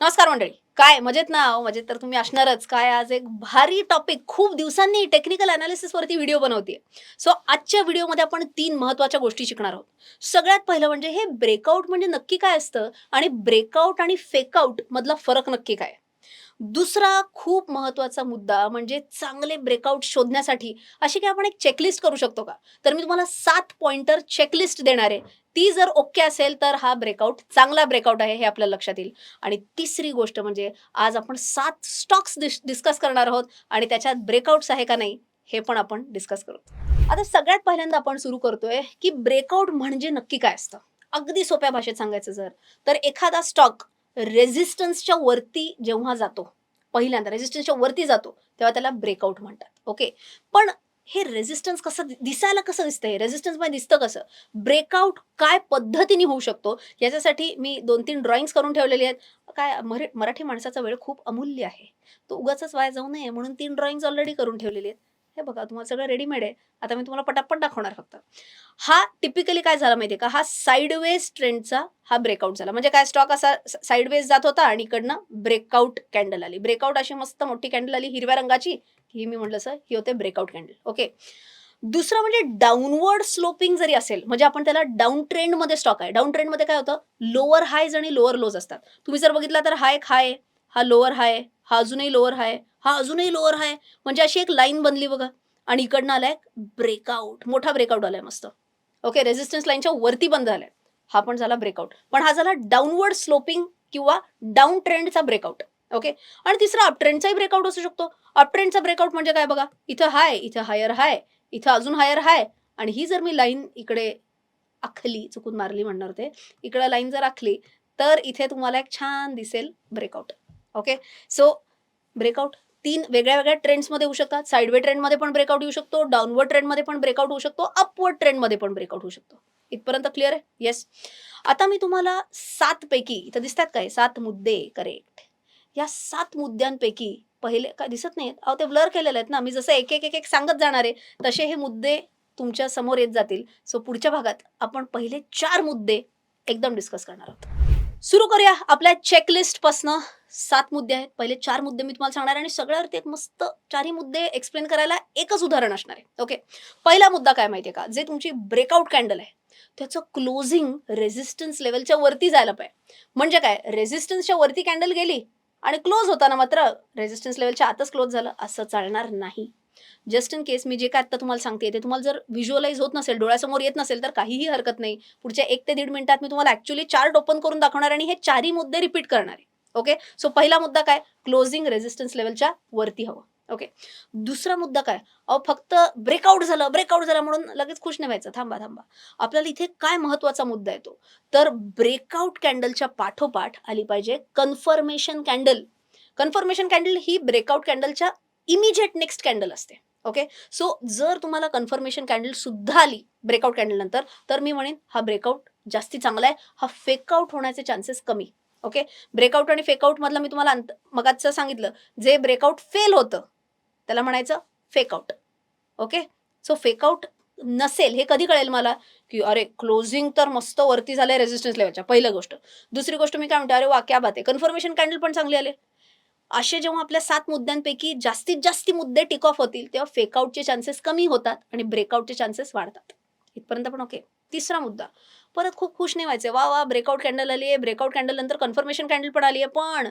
नमस्कार मंडळी. काय? मजेत ना? मजेत तर तुम्ही असणारच. काय आज एक भारी टॉपिक खूप दिवसांनी टेक्निकल अनालिसिसवरती व्हिडिओ बनवते सो आजच्या व्हिडिओमध्ये आपण तीन महत्त्वाच्या गोष्टी शिकणार आहोत. सगळ्यात पहिलं म्हणजे हे ब्रेकआउट म्हणजे नक्की काय असतं? आणि ब्रेकआउट आणि फेकआउट मधला फरक नक्की काय? दुसरा खूप महत्त्वाचा मुद्दा म्हणजे चांगले ब्रेकआउट शोधण्यासाठी अशी की आपण एक चेकलिस्ट करू शकतो का? तर मी तुम्हाला सात पॉइंटर चेकलिस्ट देणार आहे. ती जर ओके असेल तर हा ब्रेकआउट चांगला ब्रेकआउट आहे हे आपल्याला लक्षात येईल. आणि तिसरी गोष्ट म्हणजे आज आपण सात स्टॉक्स डिस्कस करणार आहोत आणि त्याच्यात ब्रेकआउट्स आहे का नाही हे पण आपण डिस्कस करू. आता सगळ्यात पहिल्यांदा आपण सुरू करतोय की ब्रेकआउट म्हणजे नक्की काय असतं? अगदी सोप्या भाषेत सांगायचं जर तर एखादा स्टॉक रेझिस्टन्सच्या वरती जेव्हा जातो पहिल्यांदा रेझिस्टन्सच्या वरती जातो तेव्हा त्याला ब्रेकआउट म्हणतात. ओके पण हे रेझिस्टन्स कसं दिसायला कसं दिसतंय? रेझिस्टन्समध्ये दिसतं कसं? ब्रेकआउट काय पद्धतीने होऊ शकतो? याच्यासाठी मी दोन तीन ड्रॉइंग्स करून ठेवलेली आहेत. काय मरे मराठी माणसाचा वेळ खूप अमूल्य आहे. तो उगाच वाया जाऊ नये म्हणून तीन ड्रॉइंग्स ऑलरेडी करून ठेवलेली आहेत. हे बघा तुम्हाला सगळं रेडीमेड आहे. आता मी तुम्हाला पटापट दाखवणार फक्त. हा टिपिकली काय झाला माहितीये का? हा साईडवेज ट्रेंडचा हा ब्रेकआउट झाला. म्हणजे काय स्टॉक असा साईडवेज जात होता आणि इकडनं ब्रेकआउट कॅन्डल आली. ब्रेकआउट अशी मस्त मोठी कॅन्डल आली हिरव्या रंगाची. ही मी म्हटलं सर ही होते ब्रेकआउट कॅन्डल ओके दुसरं म्हणजे डाऊनवर्ड स्लोपिंग जरी असेल म्हणजे आपण त्याला डाऊन ट्रेंडमध्ये स्टॉक आहे. डाऊन ट्रेंडमध्ये काय होतं? लोअर हायज आणि लोअर लोज असतात. तुम्ही जर बघितला तर हा एक हाय हा लोअर हाय हा अजूनही लोअर हाय हा अजूनही लोअर हाय म्हणजे अशी एक लाईन बनली बघा. आणि इकडनं आलाय ब्रेकआउट मोठा ब्रेकआउट आलाय मस्त. ओके रेझिस्टन्स लाईनच्या वरती बंद झालाय. हा पण झाला ब्रेकआउट पण हा झाला डाऊनवर्ड स्लोपिंग किंवा डाऊन ट्रेंडचा ब्रेकआउट ओके आणि तिसरा अप ट्रेंडचाही ब्रेकआउट असू शकतो. अप ट्रेंडचा ब्रेकआउट म्हणजे काय बघा? इथं हाय इथं हायर हाय इथं अजून हायर हाय आणि ही जर मी लाईन इकडे आखली चुकून मारली म्हणणार ते. इकडे लाईन जर आखली तर इथे तुम्हाला एक छान दिसेल ब्रेकआउट ओके सो ब्रेकआउट तीन वेगळ्या वेगळ्या ट्रेंड्समध्ये होऊ शकतात. साईडवे ट्रेंडमध्ये पण ब्रेकआउट येऊ शकतो. डाऊनवर्ड ट्रेंडमध्ये पण ब्रेकआउट होऊ शकतो. अपवर्ड ट्रेंडमध्ये पण ब्रेकआउट होऊ शकतो. इथपर्यंत क्लिअर आहे? येस आता मी तुम्हाला सात पैकी इथं दिसतात काय? सात मुद्दे. करेक्ट या सात मुद्द्यांपैकी पहिले काय दिसत नाहीत अहो ते ब्लर केलेले आहेत ना. मी जसं एक एक एक एक सांगत जाणार आहे तसे हे मुद्दे तुमच्यासमोर येत जातील. सो पुढच्या भागात आपण पहिले चार मुद्दे एकदम डिस्कस करणार आहोत. सुरू करूया आपल्या चेकलिस्ट पासनं. सात मुद्दे आहेत. पहिले चार मुद्दे मी तुम्हाला सांगणार आणि सगळ्यावरती एक मस्त चारही मुद्दे एक्सप्लेन करायला एकच उदाहरण असणार आहे. ओके पहिला मुद्दा काय माहितीये का? जे तुमची ब्रेकआउट कॅन्डल आहे त्याचं क्लोजिंग रेझिस्टन्स लेवलच्या वरती जायला पाहिजे. म्हणजे काय? रेझिस्टन्सच्या वरती कॅन्डल गेली आणि क्लोज होताना मात्र रेझिस्टन्स लेवलच्या आतच क्लोज झालं. असं चालणार नाही. जस्ट इन केस मी जे काय आता तुम्हाला सांगते ते तुम्हाला जर व्हिज्युअलाइज होत नसेल डोळ्यासमोर येत नसेल तर काहीही हरकत नाही. पुढच्या एक ते दीड मिनिटात मी तुम्हाला ऍक्च्युली चार्ट ओपन करून दाखवणार आणि हे चारही मुद्दे रिपीट करणार आहे. ओके सो पहिला मुद्दा काय? क्लोजिंग रेझिस्टन्स लेवलच्या वरती हवं. ओके दुसरा मुद्दा काय? अहो फक्त ब्रेकआउट झालं ब्रेकआउट झालं म्हणून लगेच खुश नाही व्हायचं. थांबा थांबा. आपल्याला इथे काय महत्त्वाचा मुद्दा येतो? तर ब्रेकआउट कॅन्डलच्या पाठोपाठ आली पाहिजे कन्फर्मेशन कॅन्डल कन्फर्मेशन कॅन्डल ही ब्रेकआउट कॅन्डलच्या इमिजिएट नेक्स्ट कॅन्डल असते. ओके? सो जर तुम्हाला कन्फर्मेशन कॅन्डल सुद्धा आली ब्रेकआउट कॅन्डल नंतर तर मी म्हणेन हा ब्रेकआउट जास्ती चांगला आहे. हा फेकआउट होण्याचे चान्सेस कमी. ओके? ब्रेकआउट आणि फेकआउट मधलं मी तुम्हाला अंत मगाचं सांगितलं जे ब्रेकआउट फेल होतं त्याला म्हणायचं फेकआउट ओके? सो फेकआउट नसेल हे कधी कळेल मला? की अरे क्लोजिंग तर मस्त वरती झालंय रेझिस्टन्स लेवलच्या पहिलं गोष्ट. दुसरी गोष्ट मी काय म्हणते अरे वा क्या बात आहे. कन्फर्मेशन कॅन्डल पण चांगले आले. असे जेव्हा आपल्या सात मुद्द्यांपैकी जास्तीत जास्त मुद्दे टिक ऑफ होतील तेव्हा फेकआउटचे चान्सेस कमी होतात आणि ब्रेकआउटचे चान्सेस वाढतात. इथपर्यंत पण ओके तिसरा मुद्दा. परत खूप खुश नाही व्हायचे. वा वा ब्रेकआउट कॅन्डल आली आहे. ब्रेकआउट कॅन्डल नंतर कन्फर्मेशन कॅन्डल पण आली आहे. पण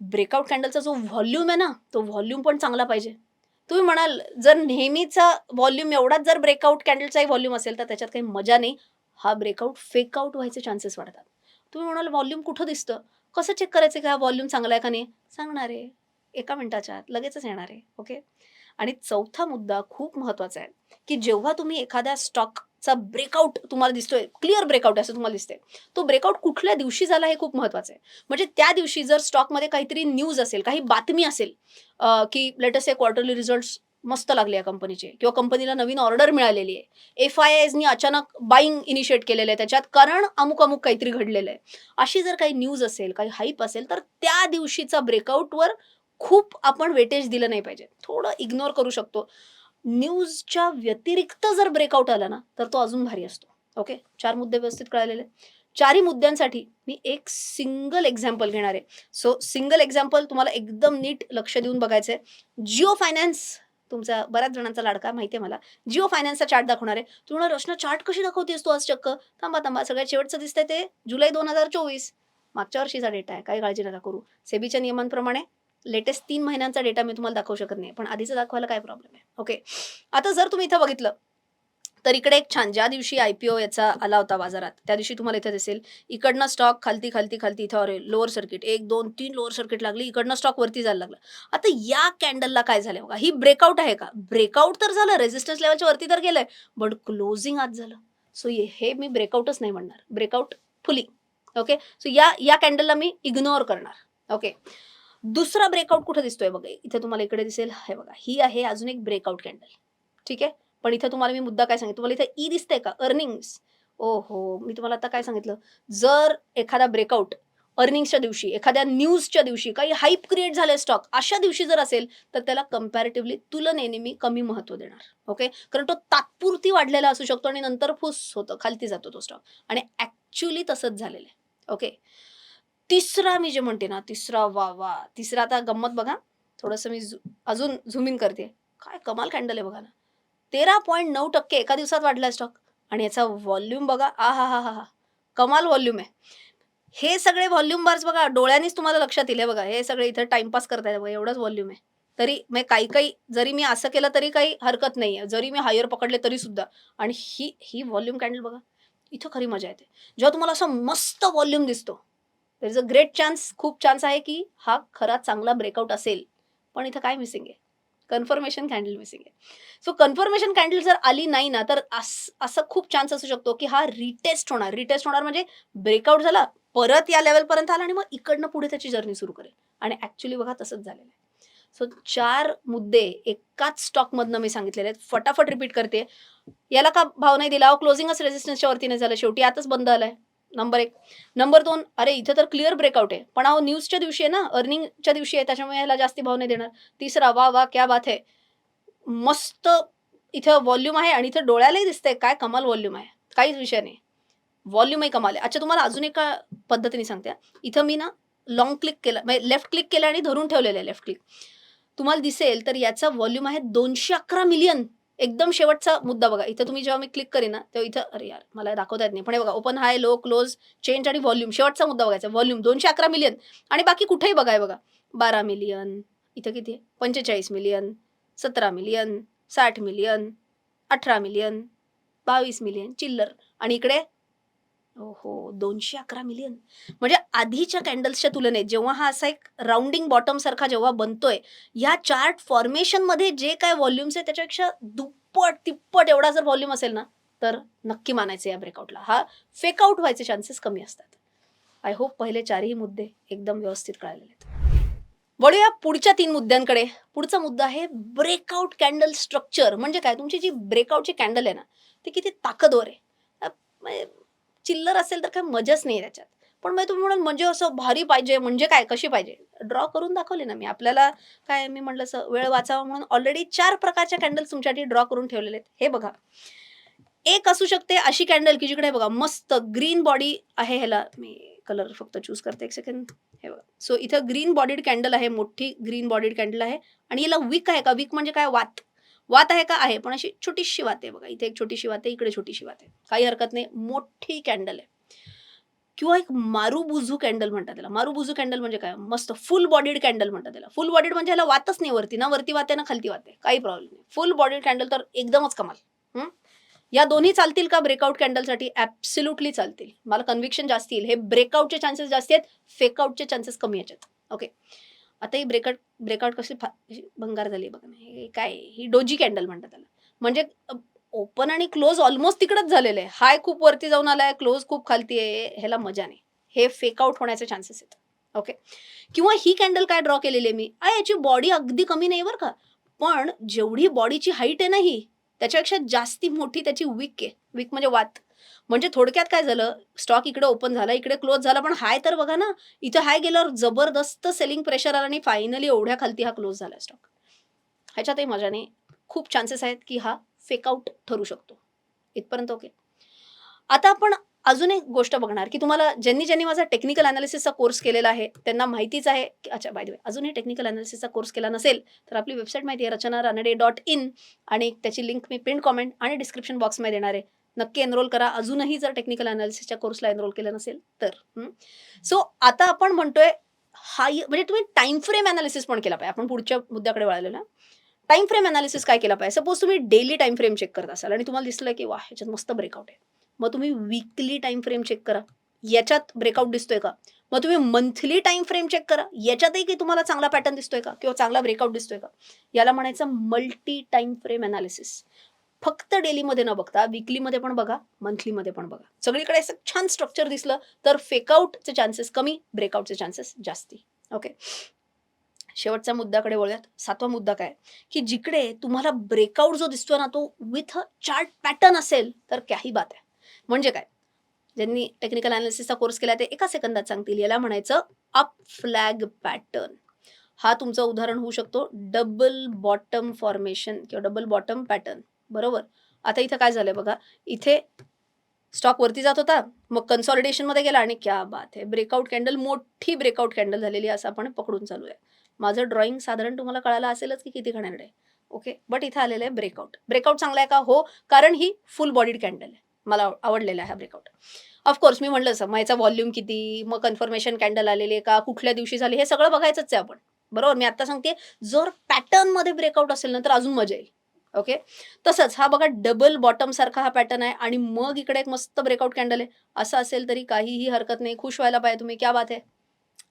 ब्रेकआउट कॅन्डलचा जो व्हॉल्यूम आहे ना तो व्हॉल्यूम पण चांगला पाहिजे. तुम्ही म्हणाल जर नेहमीचा व्हॉल्यूम एवढाच जर ब्रेकआउट कॅन्डलचाही व्हॉल्यूम असेल तर त्याच्यात काही मजा नाही. हा ब्रेकआउट फेकआउट व्हायचे चान्सेस वाढतात. तुम्ही म्हणाल व्हॉल्यूम कुठं दिसतं? कसं चेक करायचं की हा व्हॉल्यूम चांगला आहे का नाही? सांगणार. आहे एका मिनिटाच्या आत लगेचच येणार आहे ओके आणि चौथा मुद्दा खूप महत्त्वाचा आहे की जेव्हा तुम्ही एखाद्या स्टॉकचा ब्रेकआउट तुम्हाला दिसतोय क्लिअर ब्रेकआउट असं तुम्हाला दिसतंय तो ब्रेकआउट कुठल्या दिवशी झाला हे खूप महत्वाचं आहे. म्हणजे त्या दिवशी जर स्टॉकमध्ये काहीतरी न्यूज असेल काही बातमी असेल की लेटस ए क्वार्टरली रिझल्ट मस्त लागले या कंपनीचे. किंवा कंपनीला नवीन ऑर्डर मिळालेली आहे. एफ आय एसनी अचानक बाईंग इनिशिएट केलेलं आहे त्याच्यात. कारण अमुक अमुक काहीतरी घडलेलं आहे. अशी जर काही न्यूज असेल काही हाईप असेल तर त्या दिवशीचा ब्रेकआउटवर खूप आपण वेटेज दिलं नाही पाहिजे. थोडं इग्नोर करू शकतो. न्यूजच्या व्यतिरिक्त जर ब्रेकआउट आला ना तर तो अजून भारी असतो. ओके चार मुद्दे व्यवस्थित कळालेले. चारही मुद्द्यांसाठी मी एक सिंगल एक्झाम्पल घेणार आहे. सो सिंगल एक्झाम्पल तुम्हाला एकदम नीट लक्ष देऊन बघायचं आहे जिओ फायनान्स तुमचा बऱ्याच जणांचा लाडका माहिती आहे मला. जिओ फायनान्सचा चार्ट दाखवणार आहे. तू रचना चार्ट कशी दाखवतेस तू आज चक्क? थांबा थांबा. सगळ्यात शेवटचं दिसतंय ते जुलै दोन हजार चोवीस. मागच्या वर्षीचा डेटा आहे. काही काळजी नका करू. सेबीच्या नियमांप्रमाणे लेटेस्ट तीन महिन्यांचा डेटा मी तुम्हाला दाखवू शकत नाही. पण आधीचं दाखवायला काय प्रॉब्लेम आहे? ओके आता जर तुम्ही इथं बघितलं तर इकडे एक छान ज्या दिवशी आय पी ओ याचा आला होता बाजारात त्या दिवशी तुम्हाला इथे दिसेल इकडनं स्टॉक खालती खालती खालती इथं अरे लोअर सर्किट एक दोन तीन लोअर सर्किट लागली इकडनं स्टॉक वरती जायला लागला. आता या कॅन्डलला काय झालं बघा? ही ब्रेकआउट आहे का? ब्रेकआउट तर झालं रेजिस्टन्स लेवलच्या वरती तर गेलंय बट क्लोजिंग आज झालं. सो हे मी ब्रेकआउटच नाही म्हणणार. ब्रेकआउट फुली. ओके सो या या कॅन्डलला मी इग्नोर करणार. ओके दुसरा ब्रेकआउट कुठे दिसतोय बघा? इथे तुम्हाला इकडे दिसेल. हे बघा ही आहे अजून एक ब्रेकआउट कॅन्डल ठीक आहे? पण इथं तुम्हाला मी मुद्दा काय सांगितलं तुम्हाला इथे ई दिसतंय का? अर्निंग्स ओ हो मी तुम्हाला आता काय सांगितलं? जर एखादा ब्रेकआउट अर्निंगच्या दिवशी एखाद्या न्यूजच्या दिवशी काही हाईप क्रिएट झाले स्टॉक अशा दिवशी जर असेल तर त्याला कम्पॅरेटिव्हली तुलनेने मी कमी महत्त्व देणार. ओके कारण तो तात्पुरती वाढलेला असू शकतो आणि नंतर फुस होतं खालती जातो तो स्टॉक आणि ॲक्च्युली तसंच झालेलं आहे. ओके तिसरा मी जे म्हणते ना तिसरा वा वा. तिसरा आता गंमत बघा. थोडंसं मी अजून झूम इन करते. काय कमाल कॅन्डल आहे बघा ना. तेरा पॉईंट नऊ टक्के एका दिवसात वाढला स्टॉक. आणि याचा व्हॉल्यूम बघा आ हा हा हा हा कमाल व्हॉल्यूम आहे. हे सगळे व्हॉल्यूम बार्स बघा डोळ्यांनीच तुम्हाला लक्षात येईल बघा. हे सगळे इथं टाइमपास करतायत बघा एवढंच व्हॉल्यूम आहे. तरी मग काही काही जरी मी असं केलं तरी काही हरकत नाही आहे. जरी मी हायर पकडले तरी सुद्धा. आणि ही ही व्हॉल्यूम कॅन्डल बघा इथं खरी मजा येते. जेव्हा तुम्हाला असं मस्त व्हॉल्यूम दिसतो there is a great chance खूप चान्स आहे की हा खरा चांगला ब्रेकआउट असेल. पण इथं काय मिसिंग आहे? कन्फर्मेशन कॅन्डल मिसिंग आहे. सो कन्फर्मेशन कॅन्डल जर आली नाही ना तर असं असं खूप चान्स असू शकतो की हा रिटेस्ट होणार. रिटेस्ट होणार म्हणजे ब्रेकआउट झाला परत या लेवलपर्यंत आला आणि मग इकडनं पुढे त्याची जर्नी सुरू करेल. आणि ऍक्च्युली बघा तसंच झालेलं आहे. सो चार मुद्दे एकाच स्टॉकमधनं मी सांगितलेले आहेत. फटाफट रिपीट करते. याला का भाव नाही दिला? क्लोजिंगच रेजिस्टन्सच्या वरती नाही झालं. शेवटी आताच बंद आलाय. नंबर एक. नंबर दोन अरे इथं तर क्लिअर ब्रेकआउट आहे. पण अहो न्यूजच्या दिवशी आहे ना अर्निंगच्या दिवशी आहे त्याच्यामुळे याला जास्ती भाव नाही देणार. तिसरा वा वा क्या बात आहे मस्त इथं व्हॉल्यूम आहे आणि इथं डोळ्यालाही दिसतंय. काय कमाल व्हॉल्यूम आहे. काहीच विषय नाही. व्हॉल्यूमही कमाल आहे. अच्छा तुम्हाला अजून एका पद्धतीने सांगते. इथं मी ना लॉंग क्लिक केलं म्हणजे लेफ्ट क्लिक केलं आणि धरून ठेवलेलं आहे लेफ्ट क्लिक तुम्हाला दिसेल तर याचा व्हॉल्यूम आहे दोनशे अकरा मिलियन एकदम शेवटचा मुद्दा बघा. इथं तुम्ही जेव्हा मी क्लिक करेन ना तेव्हा इथं अरे यार मला दाखवता येत नाही. पण हे बघा open high low close change आणि व्हॉल्यूम शेवटचा मुद्दा बघायचा व्हॉल्यूम दोनशे अकरा मिलियन आणि बाकी कुठेही बघाय बघा. बारा मिलियन इथं किती आहे? पंचेचाळीस मिलियन सतरा मिलियन साठ मिलियन अठरा मिलियन बावीस मिलियन चिल्लर. आणि इकडे हो दोनशे अकरा मिलियन म्हणजे आधीच्या कॅन्डल्सच्या तुलनेत जेव्हा हा असा एक राऊंडिंग बॉटम सारखा जेव्हा बनतोय या चार्ट फॉर्मेशनमध्ये जे काय व्हॉल्यूम्स आहे त्याच्यापेक्षा दुप्पट तिप्पट एवढा जर व्हॉल्यूम असेल ना तर नक्की मानायचं या ब्रेकआउटला हा फेकआउट व्हायचे चान्सेस कमी असतात. आय होप पहिले चारही मुद्दे एकदम व्यवस्थित कळालेले आहेत. वळूया पुढच्या तीन मुद्द्यांकडे. पुढचा मुद्दा आहे ब्रेकआउट कॅन्डल स्ट्रक्चर म्हणजे काय? तुमची जी ब्रेकआउटची कॅन्डल आहे ना ती किती ताकदवर आहे? म्हणजे चिल्लर असेल तर काय मजाच नाही त्याच्यात. पण मग तुम्ही म्हणून म्हणजे असं भारी पाहिजे म्हणजे काय कशी पाहिजे? ड्रॉ करून दाखवले ना मी. आपल्याला काय मी म्हटलं असं वेळ वाचावा म्हणून ऑलरेडी चार प्रकारच्या कॅन्डल्स तुमच्यासाठी ड्रॉ करून ठेवलेले आहेत. हे बघा. एक असू शकते अशी कॅन्डल की जिकडे बघा मस्त ग्रीन बॉडी आहे ह्याला. मी कलर फक्त चूज करते एक सेकंड हे बघा. सो इथं ग्रीन बॉडीड कॅन्डल आहे मोठी ग्रीन बॉडीड कॅन्डल आहे. आणि याला विक आहे का? विक म्हणजे काय? वात. वात आहे का? आहे. पण अशी छोटीशी वात आहे बघा. इथे एक छोटीशी वात आहे इकडे छोटीशी वात आहे. काही हरकत नाही. मोठी कॅन्डल आहे. किंवा एक मारुबुजू कॅन्डल म्हणतात त्याला. मारुबुझू कॅन्डल म्हणजे काय? मस्त फुल बॉडीड कॅन्डल म्हणतात त्याला. फुल बॉडीड म्हणजे ह्याला वातच नाही वरती. ना वरती वाते ना खालती वाते काही प्रॉब्लेम नाही. फुल बॉडीड कॅन्डल तर एकदमच कमाल. या दोन्ही चालतील का ब्रेकआउट कॅन्डलसाठी? ॲब्सल्युटली चालतील. मला कन्व्हिक्शन जास्त येईल. हे ब्रेकआउटचे चान्सेस जास्त आहेत. फेकआउटचे चान्सेस कमी याच्यात. ओके आता ही ब्रेकआउट ब्रेकआउट कशी फा भंगार झाली बघा हे काय ही डोजी कॅन्डल म्हणतात त्याला. म्हणजे ओपन आणि क्लोज ऑलमोस्ट तिकडंच झालेलं आहे. हाय खूप वरती जाऊन आलाय क्लोज खूप खालती आहे. ह्याला मजा नाही. हे फेकआउट होण्याचे चान्सेस आहेत. ओके किंवा ही कॅन्डल काय ड्रॉ केलेली आहे मी? आय याची बॉडी अगदी कमी नाही बरं का. पण जेवढी बॉडीची हाईट आहे ना ही त्याच्यापेक्षा जास्ती मोठी त्याची विक आहे. विक म्हणजे वात. म्हणजे थोडक्यात काय झालं? स्टॉक इकडे ओपन झाला इकडे क्लोज झाला पण हाय तर बघा ना इथं हाय गेल्यावर जबरदस्त सेलिंग प्रेशर आला आणि फायनली एवढ्या खालती हा क्लोज झाला स्टॉक. ह्याच्यातही मजा नाही खूप चान्सेस आहेत की हा फेकआउट ठरू शकतो. इथपर्यंत ओके आता आपण अजून एक गोष्ट बघणार की तुम्हाला ज्यांनी ज्यांनी माझा टेक्निकल अनालिसिसचा कोर्स केलेला आहे त्यांना माहितीच आहे की अच्छा बाय द वे अजूनही टेक्निकल अनालिसिसचा कोर्स केला नसेल तर आपली वेबसाईट माहिती आहे रचना रानडे डॉट इन आणि त्याची लिंक मी पिन कॉमेंट आणि डिस्क्रिप्शन बॉक्समध्ये देणार आहे. नक्की एनरोल करा. अजूनही जर टेक्निकल अनालिसिसच्या कोर्सला एनरोल केलं नसेल तर. सो आता आपण म्हणतोय हाय म्हणजे तुम्ही टाइम फ्रेम अनालिसिस पण केला पाहिजे. आपण पुढच्या मुद्द्याकडे वळालेलो ना. टाइम फ्रेम अनालिसिस काय केला पाहिजे? सपोज तुम्ही डेली टाइम फ्रेम चेक करत असाल आणि तुम्हाला दिसलं की वा ह्याच्यात मस्त ब्रेकआउट आहे. मग तुम्ही वीकली टाइम फ्रेम चेक करा. याच्यात ब्रेकआउट दिसतोय का? मग तुम्ही मंथली टाइम फ्रेम चेक करा. याच्यातही की तुम्हाला चांगला पॅटर्न दिसतोय का? किंवा चांगला ब्रेकआउट दिसतोय का? याला म्हणायचं मल्टी टाइम फ्रेम अनालिसिस फक्त डेलीमध्ये न बघता विकलीमध्ये पण बघा मंथलीमध्ये पण बघा. सगळीकडे असं छान स्ट्रक्चर दिसलं तर फेकआउटचे चान्सेस कमी ब्रेकआउटचे चान्सेस जास्ती. ओके शेवटच्या मुद्द्याकडे वळूयात. सातवा मुद्दा काय? की जिकडे तुम्हाला ब्रेकआउट जो दिसतोय ना तो विथ अ चार्ट पॅटर्न असेल तर काही बात आहे. म्हणजे काय? ज्यांनी टेक्निकल अनालिसिसचा कोर्स केला ते एका सेकंदात सांगतील. याला म्हणायचं अप फ्लॅग पॅटर्न हा तुमचं उदाहरण होऊ शकतो डबल बॉटम फॉर्मेशन किंवा डबल बॉटम पॅटर्न बरोबर? आता इथं काय झालंय बघा इथे स्टॉक वरती जात होता मग कन्सॉलिडेशनमध्ये गेला आणि क्या बात आहे ब्रेकआउट कॅन्डल मोठी ब्रेकआउट कॅन्डल झालेली आहे असं आपण पकडून चालू आहे माझं ड्रॉइंग साधारण तुम्हाला कळायला असेलच की किती घाणेरडे आहे. ओके बट इथं आलेलं आहे ब्रेकआउट ब्रेकआउट चांगला आहे का? हो. कारण ही फुल बॉडीड कॅन्डल आहे. मला आवडलेला आहे हा ब्रेकआउट ऑफकोर्स मी म्हणलं असं मग याचा व्हॉल्यूम किती? मग कन्फर्मेशन कॅन्डल आलेले आहे का? कुठल्या दिवशी झाले? हे सगळं बघायचंच आहे आपण. बरोबर? मी आता सांगते जर पॅटर्नमध्ये ब्रेकआउट असेल ना तर अजून मजा येईल. ओके? तसंच हा बघा डबल बॉटम सारखा हा पॅटर्न आहे आणि मग इकडे एक मस्त ब्रेकआउट कॅन्डल आहे. असं असेल तरी काहीही हरकत नाही. खुश व्हायला पाहिजे तुम्ही. क्या बात आहे?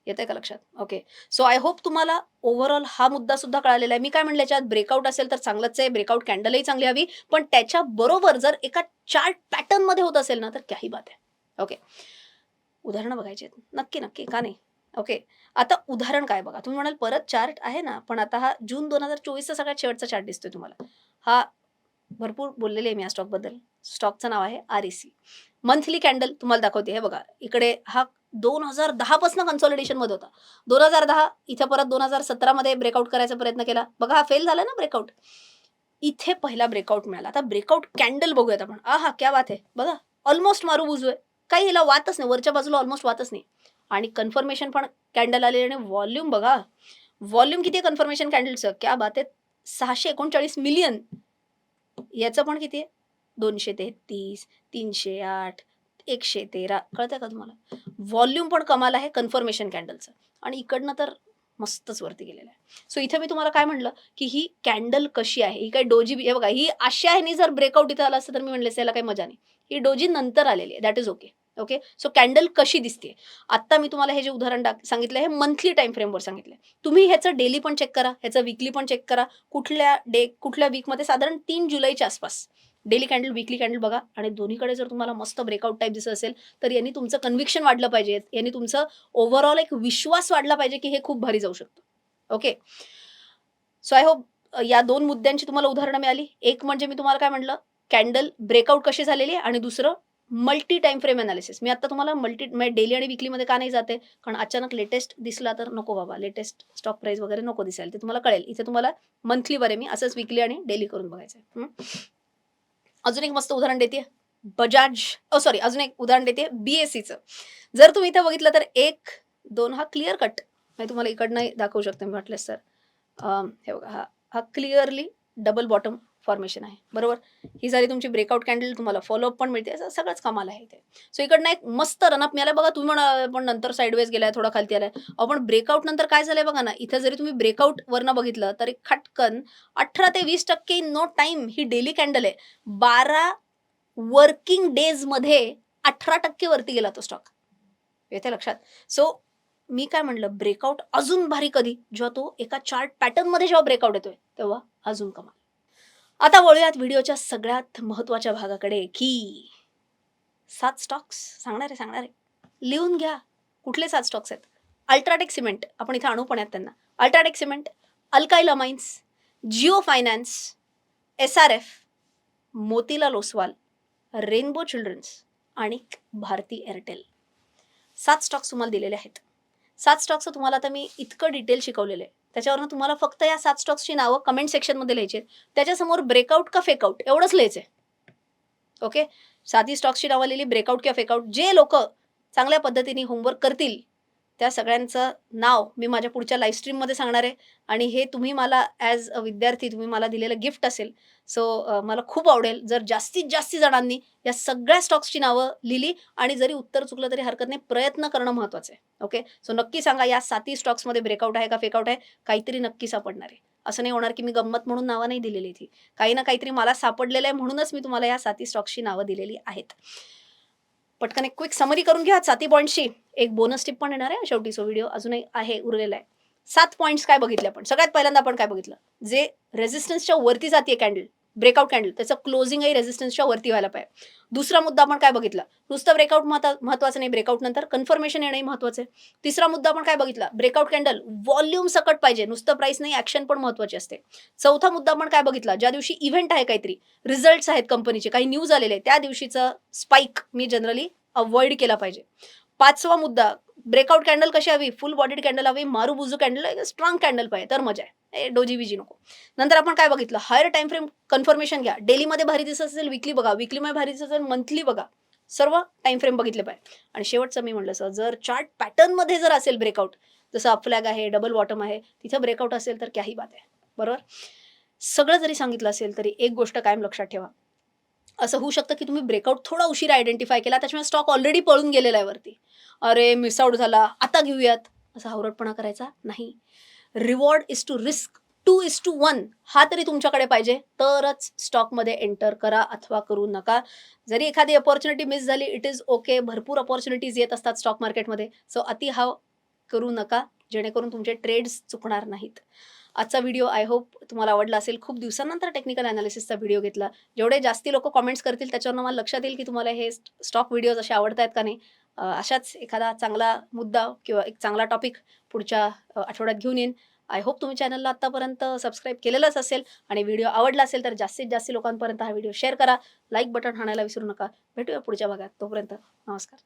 येते का लक्षात? ओके. सो आय होप तुम्हाला ओव्हरऑल हा मुद्दा सुद्धा कळालेला आहे. मी काय म्हणलं याच्यात ब्रेकआउट असेल तर चांगलंच आहे. ब्रेकआउट कॅन्डलही चांगली हवी. पण त्याच्या बरोबर जर एका चार्ट पॅटर्नमध्ये होत असेल ना तर काही बात आहे. ओके. उदाहरणं बघायची आहेत. नक्की नक्की. का नाही? ओके. आता उदाहरण काय बघा. तुम्ही म्हणाल परत चार्ट आहे ना पण आता हा जून दोन हजार चोवीसचा सगळ्यात शेवटचा चार्ट दिसतोय तुम्हाला. हा भरपूर बोललेले आहे मी या स्टॉकबद्दल. स्टॉकचं नाव आहे आर सी मंथली कॅन्डल तुम्हाला दाखवते. हे बघा इकडे हा दोन हजार दहापासून कन्सॉलिडेशनमध्ये मध्ये होता. दोन हजार दहा इथे परत दोन हजार सतरा मध्ये ब्रेकआउट करायचा प्रयत्न केला. बघा हा फेल झाला ना ब्रेकआउट इथे पहिला ब्रेकआउट मिळाला. आता ब्रेकआउट कॅन्डल बघूयात आपण. आ हा क्या बात आहे. बघा ऑलमोस्ट मारू बुजू आहे काही हिला वातच नाही. वरच्या बाजूला ऑलमोस्ट वातच नाही. आणि कन्फर्मेशन पण कॅन्डल आलेली आणि व्हॉल्यूम बघा. व्हॉल्यूम किती आहे कन्फर्मेशन कॅन्डलचं क्या बात आहे. सहाशे एकोणचाळीस मिलियन याचं पण किती आहे? दोनशे तेहतीस तीनशे आठ एकशे तेरा. कळतंय का तुम्हाला? व्हॉल्यूम पण कमाल आहे कन्फर्मेशन कॅन्डलचं आणि इकडनं तर मस्तच वरती गेलेलं आहे. सो इथे मी तुम्हाला काय म्हटलं की ही कॅन्डल कशी आहे? ही काय डोजी हे बघा ही अशा ह्यानी जर ब्रेकआउट इथं आला असतं तर मी म्हटलं याला काही मजा नाही. ही डोजी नंतर आलेली आहे. That is okay okay so candle कशी दिसते आत्ता मी तुम्हाला हे जे उदाहरण सांगितलं हे मंथली टाइम फ्रेमवर सांगितलं. तुम्ही ह्याचं डेली पण चेक करा ह्याचं वीकली पण चेक करा. कुठल्या डे कुठल्या वीकमध्ये साधारण तीन जुलैच्या आसपास. डेली कॅन्डल वीकली कॅन्डल बघा. आणि दोन्हीकडे जर तुम्हाला मस्त ब्रेकआउट टाईप दिसत असेल तर यांनी तुमचं कन्व्हिक्शन वाढलं पाहिजे. यांनी तुमचं ओव्हरऑल एक विश्वास वाढला पाहिजे की हे खूप भारी जाऊ शकतं. ओके सो आय होप या दोन मुद्द्यांची तुम्हाला उदाहरणं मिळाली. एक म्हणजे मी तुम्हाला काय म्हटलं? कॅन्डल ब्रेकआउट कशी झालेली आणि दुसरं मल्टी टाइम फ्रेम अनालिसिस मी आता तुम्हाला मल्टी डेली आणि विकलीमध्ये का नाही जाते? कारण अचानक लेटेस्ट दिसला तर नको बाबा. लेटेस्ट स्टॉक प्राइस वगैरे नको दिसायला. ते तुम्हाला कळेल. इथे तुम्हाला मंथली बरे मी असंच विकली आणि डेली करून बघायचं आहे. अजून एक मस्त उदाहरण देते बजाज ओ सॉरी अजून एक उदाहरण देते बीएससीचं जर तुम्ही इथे बघितलं तर एक दोन हा क्लिअर कट मी तुम्हाला इकडनं दाखवू शकते. मी म्हटलं सर हे बघा. हा हा क्लिअरली डबल बॉटम फॉर्मेशन आहे. बरोबर? ही झाली तुमची ब्रेकआउट कॅन्डल तुम्हाला फॉलोअप पण मिळते. असं सगळंच कमाल आहे इथे. सो इकडनं एक मस्त रनअप मिळाला बघा तुम्ही म्हणा पण नंतर साईडवेज गेलाय थोडा खालती आलाय. आपण ब्रेकआउट नंतर काय झालंय बघा ना इथं जरी तुम्ही ब्रेकआउट वरनं बघितलं तरी खटकन अठरा ते वीस टक्के इन नो टाइम ही डेली कॅन्डल आहे. बारा वर्किंग डेजमध्ये अठरा टक्के वरती गेला तो स्टॉक येते लक्षात? सो मी काय म्हणलं ब्रेकआउट अजून भारी कधी? जेव्हा तो एका चार्ट पॅटर्नमध्ये जेव्हा ब्रेकआउट येतोय तेव्हा अजून कमाल. आता वळूयात व्हिडिओच्या सगळ्यात महत्त्वाच्या भागाकडे. की सात स्टॉक्स सांगणार आहे सांगणार. आहे लिहून घ्या. कुठले सात स्टॉक्स आहेत? अल्ट्राटेक सिमेंट आपण इथं आणू पण आहेत त्यांना. UltraTech Cement Alkyl Amines Jio Finance S R F Motilal Oswal Rainbow Children's आणि भारती एअरटेल. सात स्टॉक्स तुम्हाला दिलेले आहेत. सात स्टॉक्सचं तुम्हाला आता मी इतकं डिटेल शिकवलेलं. आहे त्याच्यावरनं तुम्हाला फक्त या सात स्टॉक्सची नावं कमेंट सेक्शनमध्ये लिहायची त्याच्यासमोर ब्रेकआउट का फेकआउट एवढंच लिहायचं आहे ओके साधी स्टॉक्सची नावं लिहिली ब्रेकआउट किंवा फेकआउट जे लोक चांगल्या पद्धतीने होमवर्क करतील त्या सगळ्यांचं नाव मी माझ्या पुढच्या लाईव्हस्ट्रीममध्ये सांगणार आहे. आणि हे तुम्ही मला ॲज अ विद्यार्थी तुम्ही मला दिलेलं गिफ्ट असेल. सो मला खूप आवडेल. जर जास्तीत जास्त जणांनी या सगळ्या स्टॉक्सची नावं लिहिली आणि जरी उत्तर चुकलं तरी हरकत नाही प्रयत्न करणं महत्त्वाचं आहे. ओके सो नक्की सांगा या सातही स्टॉक्समध्ये ब्रेकआउट आहे का फेकआउट आहे? काहीतरी नक्की सापडणार आहे. असं नाही होणार की मी गंमत म्हणून नावं नाही दिलेली ती काही ना काहीतरी मला सापडलेलं आहे म्हणूनच मी तुम्हाला या साती स्टॉक्सची नावं दिलेली आहेत. पटकन एक क्विक समरी करून घ्या. साती पॉईंटची एक बोनस टिप पण येणार आहे. शेवटी सो व्हिडिओ अजूनही आहे उरलेला आहे. सात पॉईंट्स काय बघितले आपण? सगळ्यात पहिल्यांदा आपण काय बघितलं? जे रेझिस्टन्सच्या वरती जाते कॅन्डल ब्रेकआउट कॅन्डल त्याचं क्लोजिंगही रेझिस्टन्सच्या वरती व्हायला पाहिजे. दुसरा मुद्दा आपण काय बघितला? नुसतं ब्रेकआउट महत्वाचं नाही ब्रेकआउट नंतर कन्फर्मेशन येणंही महत्वाचं आहे. तिसरा मुद्दा आपण काय बघितला? ब्रेकआउट कॅन्डल व्हॉल्यूम सकट पाहिजे. नुसतं प्राइस नाही ऍक्शन पण महत्वाची असते. चौथा मुद्दा आपण काय बघितला? ज्या दिवशी इव्हेंट आहे काहीतरी रिझल्ट्स आहेत कंपनीचे काही न्यूज आलेले त्या दिवशीचं स्पाइक मी जनरली अवॉइड केला पाहिजे. पाचवा मुद्दा ब्रेकआउट कॅन्डल कशी हवी? फुल बॉडीड कॅन्डल हवी मारू बुजू कॅन्डल स्ट्रॉंग कॅन्डल पाहिजे. तर मजा आहे. ए, डोजी विजी नको. नंतर आपण काय बघितलं? हायर टाइम फ्रेम कन्फर्मेशन घ्या. डेलीमध्ये भारी दिसत असेल विकली बघा. विकलीमध्ये भारी दिसत असेल मंथली बघा. सर्व टाइम फ्रेम बघितले पाहिजे. आणि शेवटचं मी म्हटलं सर जर चार्ट पॅटर्नमध्ये जर असेल ब्रेकआउट जसं अपफ्लॅग आहे डबल बॉटम आहे तिथं ब्रेकआउट असेल तर काही बात आहे. बरोबर? सगळं जरी सांगितलं असेल तरी एक गोष्ट कायम लक्षात ठेवा. असं होऊ शकतं की तुम्ही ब्रेकआउट थोडा उशीर आयडेंटिफाय केला त्याच्यामुळे स्टॉक ऑलरेडी पळून गेलेला आहे वरती. अरे मिसआउट झाला. आता घेऊयात. असा हावरटपणा करायचा नाही. Reward is to risk two is to one हा तरी तुमच्याकडे पाहिजे. तरच स्टॉकमध्ये एंटर करा अथवा करू नका. जरी एखादी अपॉर्च्युनिटी मिस झाली इट इज ओके भरपूर अपॉर्च्युनिटीज येत असतात स्टॉक मार्केटमध्ये सो अति हा करू नका. जेणेकरून तुमचे ट्रेड्स चुकणार नाहीत. आजचा व्हिडिओ आय होप तुम्हाला आवडला असेल. खूप दिवसानंतर टेक्निकल अनालिसिसचा व्हिडिओ घेतला. जेवढे जास्ती लोक कमेंट्स करतील त्याच्यावर मला लक्षात येईल की तुम्हाला हे स्टॉक व्हिडिओज असे आवडत आहेत का नाही. अशाच एखादा चांगला मुद्दा किंवा एक चांगला टॉपिक पुढच्या आठवड्यात घेऊन येईन. आय होप तुम्ही चॅनलला आत्तापर्यंत सबस्क्राईब केलेलंच असेल आणि व्हिडिओ आवडला असेल तर जास्तीत जास्त लोकांपर्यंत हा व्हिडिओ शेअर करा. लाईक बटन हाणायला विसरू नका. भेटूया पुढच्या भागात. तोपर्यंत नमस्कार.